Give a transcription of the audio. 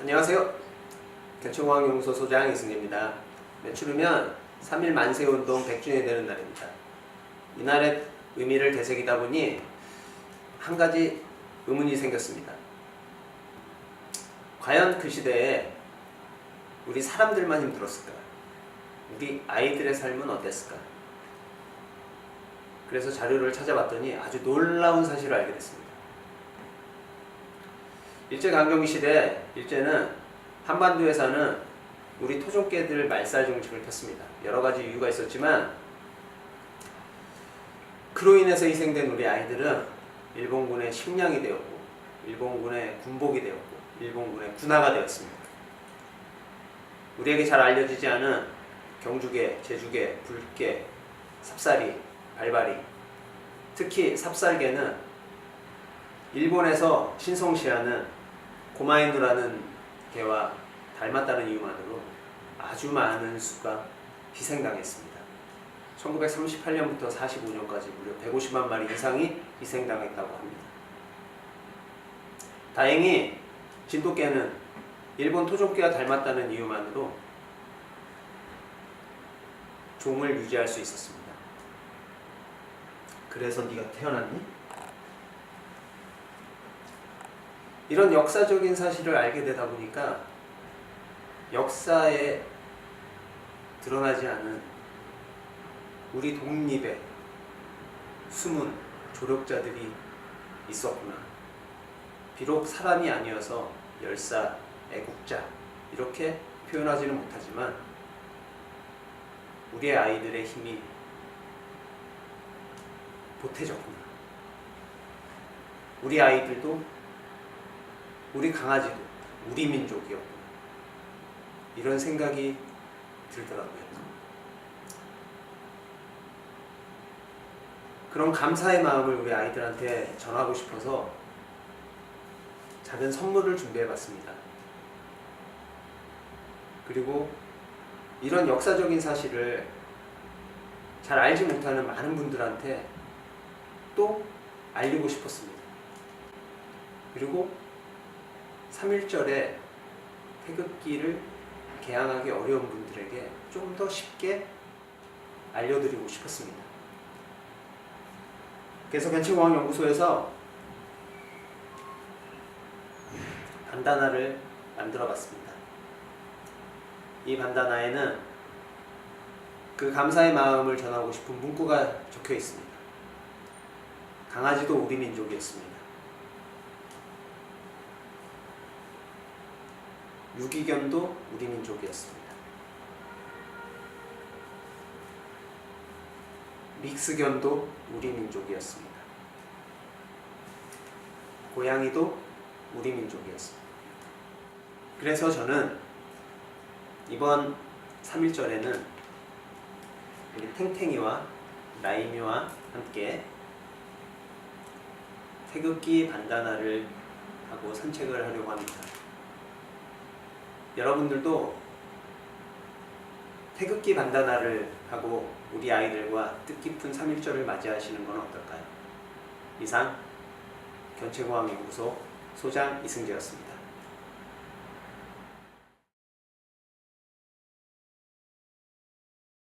안녕하세요. 개천공항연구소 소장 이승입니다. 매출이면 3일 만세운동 100주년이 되는 날입니다. 이날의 의미를 되새기다 보니 한 가지 의문이 생겼습니다. 과연 그 시대에 우리 사람들만 힘들었을까? 우리 아이들의 삶은 어땠을까? 그래서 자료를 찾아봤더니 아주 놀라운 사실을 알게 됐습니다. 일제강점기 시대 일제는 한반도에서는 우리 토종개들 말살 정책을 폈습니다. 여러 가지 이유가 있었지만 그로 인해서 희생된 우리 아이들은 일본군의 식량이 되었고 일본군의 군복이 되었고 일본군의 군화가 되었습니다. 우리에게 잘 알려지지 않은 경주개, 제주개, 불개, 삽사리, 발바리 특히 삽살개는 일본에서 신성시하는 고마인누라는 개와 닮았다는 이유만으로 아주 많은 수가 희생당했습니다. 1938년부터 45년까지 무려 150만 마리 이상이 희생당했다고 합니다. 다행히 진돗개는 일본 토종개와 닮았다는 이유만으로 종을 유지할 수 있었습니다. 그래서 네가 태어났니? 이런 역사적인 사실을 알게 되다 보니까 역사에 드러나지 않은 우리 독립의 숨은 조력자들이 있었구나. 비록 사람이 아니어서 열사, 애국자 이렇게 표현하지는 못하지만 우리의 아이들의 힘이 보태졌구나. 우리 아이들도 우리 강아지도 우리 민족이었구나. 이런 생각이 들더라고요. 그런 감사의 마음을 우리 아이들한테 전하고 싶어서 작은 선물을 준비해 봤습니다. 그리고 이런 역사적인 사실을 잘 알지 못하는 많은 분들한테 또 알리고 싶었습니다. 그리고 3.1절에 태극기를 개항하기 어려운 분들에게 좀 더 쉽게 알려드리고 싶었습니다. 그래서 벤치공항연구소에서 반다나를 만들어 봤습니다. 이 반다나에는 그 감사의 마음을 전하고 싶은 문구가 적혀 있습니다. 강아지도 우리 민족이었습니다. 유기견도 우리 민족이었습니다. 믹스견도 우리 민족이었습니다. 고양이도 우리 민족이었습니다. 그래서 저는 이번 3.1절에는 우리 탱탱이와 라이미와 함께 태극기 반다나를 하고 산책을 하려고 합니다. 여러분들도 태극기 반다나를 하고 우리 아이들과 뜻깊은 3.1절을 맞이하시는 건 어떨까요? 이상 견체공항 연구소 소장 이승재였습니다.